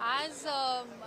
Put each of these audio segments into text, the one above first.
आज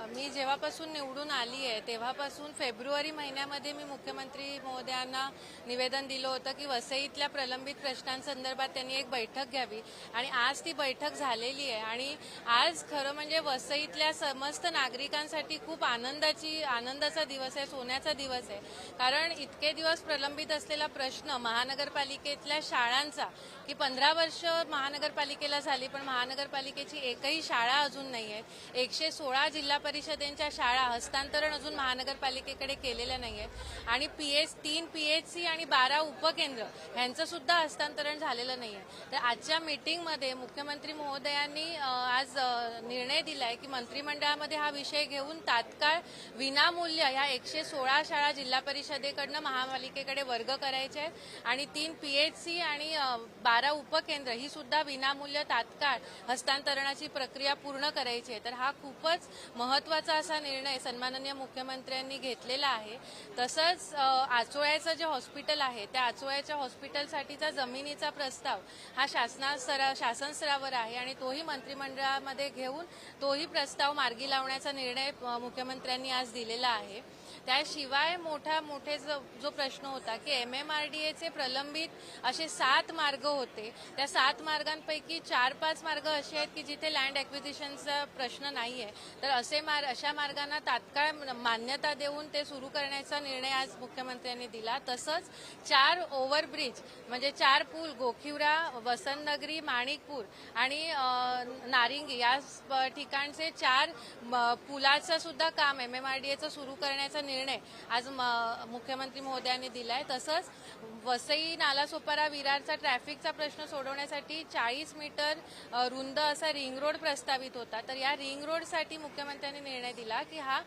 मी जेव्हापासून निवडून आली आहे तेव्हापासून फेब्रुवारी महिन्यामध्ये मी मुख्यमंत्री महोदयांना निवेदन दिलं होतं की वसईतल्या प्रलंबित प्रश्नांसंदर्भात त्यांनी एक बैठक घ्यावी. आणि आज ती बैठक झालेली आहे. आणि आज खरं म्हणजे वसईतल्या समस्त नागरिकांसाठी खूप आनंदाची आनंदाचा दिवस आहे सोन्याचा दिवस आहे. कारण इतके दिवस प्रलंबित असलेला प्रश्न महानगरपालिकेतल्या शाळांचा की पंधरा वर्ष महानगरपालिकेला झाली पण महानगरपालिकेची एकही शाळा अजून नाही आहे एकशे सोळा जिल्हा परिषदेच्या शाळा हस्तांतरण अजून महानगरपालिकेकडे केलेलं नाही आहे आणि पी एच तीन पी एच सी आणि बारा उपकेंद्र ह्यांचं सुद्धा हस्तांतरण झालेलं नाही आहे तर आजच्या मीटिंगमध्ये मुख्यमंत्री महोदयांनी आज निर्णय निर्णय दिलाय की मंत्रिमंडळामध्ये हा विषय घेऊन तात्काळ विनामूल्य ह्या एकशे सोळा शाळा जिल्हा परिषदेकडनं महापालिकेकडे वर्ग करायचे आहेत. आणि तीन पी एच सी आणि बारा उपकेंद्र ही सुद्धा विनामूल्य तात्काळ हस्तांतरणाची प्रक्रिया पूर्ण करायची आहे. तर हा खूपच महत्त्वाचा असा निर्णय सन्माननीय मुख्यमंत्र्यांनी घेतलेला आहे. तसंच आचोळ्याचं जे हॉस्पिटल आहे त्या आचोळ्याच्या हॉस्पिटलसाठीचा जमिनीचा प्रस्ताव हा शासना स्तरा शासन स्तरावर आहे आणि तोही मंत्रिमंडळामध्ये घेऊन तोही प्रस्ताव मार्गी लावण्याचा निर्णय मुख्यमंत्र्यांनी आज दिलेला आहे. त्याशिवाय मोठा मोठे जो जो प्रश्न होता की एम एम आर डी एचे प्रलंबित असे सात मार्ग होते. त्या सात मार्गांपैकी चार पाच मार्ग असे आहेत की जिथे लँड ॲक्विजिशनचा प्रश्न नाही आहे तर असे मार्ग अशा मार्गांना तात्काळ मान्यता देऊन ते सुरू करण्याचा निर्णय आज मुख्यमंत्र्यांनी दिला. तसंच चार ओव्हरब्रिज म्हणजे चार पूल गोखिवरा वसंतनगरी माणिकपूर आणि नारिंगी या ठिकाणचे चार पुलाचं सुद्धा काम एम एम आर डी एचं सुरू करण्याचा निर्णय आज म- मुख्यमंत्री महोदयांनी आहे तसंच वसई नालासोपारा विरारचा ट्रॅफिकचा प्रश्न सोडवण्यासाठी चाळीस मीटर रुंद असा रिंग रोड प्रस्तावित होता. तर या रिंग रोडसाठी मुख्यमंत्र्यांनी निर्णय दिला की हा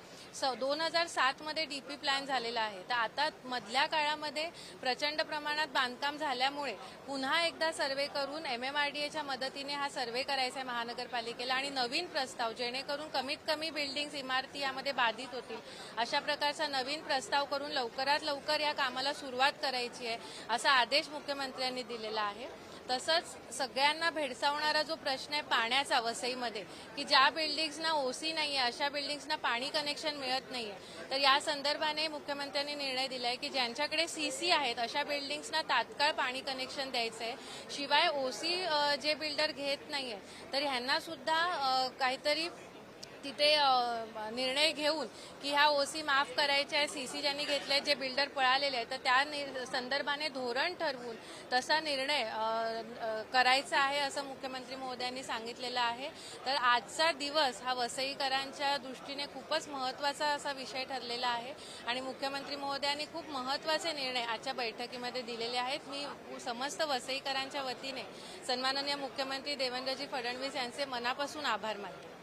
दोन हजार सातमध्ये डी डीपी प्लॅन झालेला आहे. तर आता मधल्या काळामध्ये प्रचंड प्रमाणात बांधकाम झाल्यामुळे पुन्हा एकदा सर्वे करून एम एम आर डी एच्या मदतीने हा सर्वे करायचा आहे महानगरपालिकेला आणि नवीन प्रस्ताव जेणेकरून कमीत कमी बिल्डिंग्स इमारती यामध्ये बाधित होतील. अशा प्रकारचा नवीन प्रस्ताव करून लवकरात लवकर या कामाला सुरुवात करायची आहे असा आदेश मुख्यमंत्र्यांनी दिलेला आहे. तसंच सगळ्यांना भेडसावणारा जो प्रश्न आहे पाण्याचा वसईमध्ये की ज्या बिल्डिंग्सना ओसी नाही आहे अशा बिल्डिंग्सना पाणी कनेक्शन मिळत नाही आहे तर या संदर्भाने मुख्यमंत्र्यांनी निर्णय दिला आहे की ज्यांच्याकडे सीसी आहेत अशा बिल्डिंग्सना तात्काळ पाणी कनेक्शन द्यायचं आहे शिवाय ओसी जे बिल्डर घेत नाही आहे तर ह्यांना सुद्धा काहीतरी तिथे निर्णय घेऊन की ह्या ओसी माफ करायच्या आहे सी सी ज्यांनी घेतले जे बिल्डर पळालेले आहेत तर त्या नि- संदर्भाने धोरण ठरवून तसा निर्णय करायचा आहे असं मुख्यमंत्री महोदयांनी सांगितलेलं आहे. तर आजचा दिवस हा वसईकरांच्या दृष्टीने खूपच महत्त्वाचा असा विषय ठरलेला आहे आणि मुख्यमंत्री महोदयांनी खूप महत्त्वाचे निर्णय आजच्या बैठकीमध्ये दिलेले आहेत. मी समस्त वसईकरांच्या वतीने सन्माननीय मुख्यमंत्री देवेंद्रजी फडणवीस यांचे मनापासून आभार मानते.